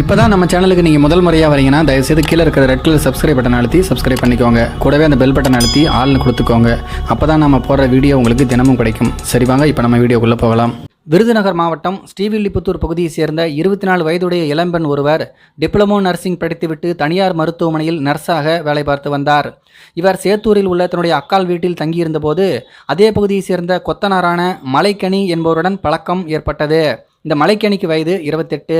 இப்போ தான் நம்ம சேனலுக்கு நீங்கள் முதல் முறையாக வரீங்கன்னா தயவுசெய்து கீழே இருக்கிற ரெட் கலர் சப்ஸ்கிரைப் பட்டன் அழுத்தி சப்ஸ்கிரைப் பண்ணிக்கோங்க. கூடவே அந்த பெல் பட்டன் அழுத்தி ஆள்னு கொடுத்துக்கோங்க. அப்போ தான் நம்ம போடுற வீடியோ உங்களுக்கு தினமும் கிடைக்கும். சரி வாங்க இப்போ நம்ம வீடியோக்குள்ளே போகலாம். விருதுநகர் மாவட்டம் ஸ்ரீவில்லிபுத்தூர் பகுதியைச் சேர்ந்த இருபத்தி நாலு வயதுடைய இளம்பெண் ஒருவர் டிப்ளமோ நர்சிங் படித்துவிட்டு தனியார் மருத்துவமனையில் நர்ஸாக வேலை பார்த்து வந்தார். இவர் சேத்தூரில் உள்ள தன்னுடைய அக்கால் வீட்டில் தங்கியிருந்தபோது அதே பகுதியைச் சேர்ந்த கொத்தனாரான மலைக்கனி என்பவருடன் பழக்கம் ஏற்பட்டது. இந்த மலைக்கணிக்கு வயது இருபத்தெட்டு.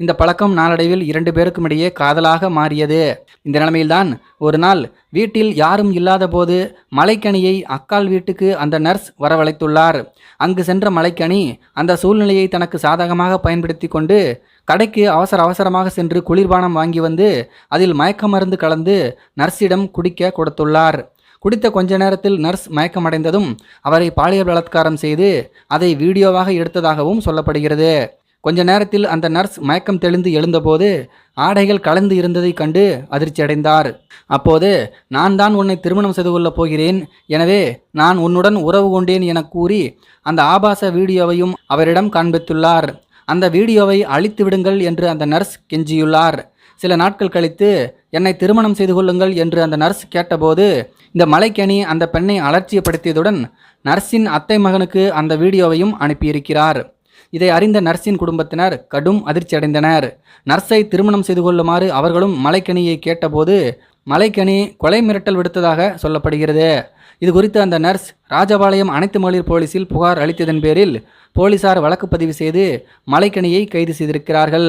இந்த பழக்கம் நாளடைவில் இரண்டு பேருக்கும் இடையே காதலாக மாறியது. இந்த நிலைமையில்தான் ஒரு நாள் வீட்டில் யாரும் இல்லாத போது மலைக்கணியை அக்கால் வீட்டுக்கு அந்த நர்ஸ் வரவழைத்துள்ளார். அங்கு சென்ற மலைக்கணி அந்த சூழ்நிலையை தனக்கு சாதகமாக பயன்படுத்தி கொண்டு கடைக்கு அவசர அவசரமாக சென்று குளிர்பானம் வாங்கி வந்து அதில் மயக்க மருந்து கலந்து நர்ஸிடம் குடிக்க கொடுத்துள்ளார். குடித்த கொஞ்ச நேரத்தில் நர்ஸ் மயக்கமடைந்ததும் அவரை பாலியல் பலாத்காரம் செய்து அதை வீடியோவாக எடுத்ததாகவும் சொல்லப்படுகிறது. கொஞ்ச நேரத்தில் அந்த நர்ஸ் மயக்கம் தெளிந்து எழுந்தபோது ஆடைகள் கலந்து இருந்ததைக் கண்டு அதிர்ச்சி அடைந்தார் அப்போது நான் தான் உன்னை திருமணம் செய்து கொள்ளப் போகிறேன். எனவே நான் உன்னுடன் உறவு கொண்டேன் என கூறி அந்த ஆபாச வீடியோவையும் அவரிடம் காண்பித்துள்ளார். அந்த வீடியோவை அழித்து விடுங்கள் என்று அந்த நர்ஸ் கெஞ்சியுள்ளார். சில நாட்கள் கழித்து என்னை திருமணம் செய்து கொள்ளுங்கள் என்று அந்த நர்ஸ் கேட்டபோது இந்த மலைக்கணி அந்த பெண்ணை அலட்சியப்படுத்தியதுடன் நர்ஸின் அத்தை மகனுக்கு அந்த வீடியோவையும் அனுப்பியிருக்கிறார். இதை அறிந்த நர்ஸின் குடும்பத்தினர் கடும் அதிர்ச்சி அடைந்தனர் நர்ஸை திருமணம் செய்து கொள்ளுமாறு அவர்களும் மலைக்கணியை கேட்டபோது மலைக்கணி கொலை மிரட்டல் விடுத்ததாக சொல்லப்படுகிறது. இது குறித்து அந்த நர்ஸ் ராஜபாளையம் அனைத்து மகளிர் போலீசில் புகார் அளித்ததன் பேரில் போலீசார் வழக்கு பதிவு செய்து மலைக்கணியை கைது செய்திருக்கிறார்கள்.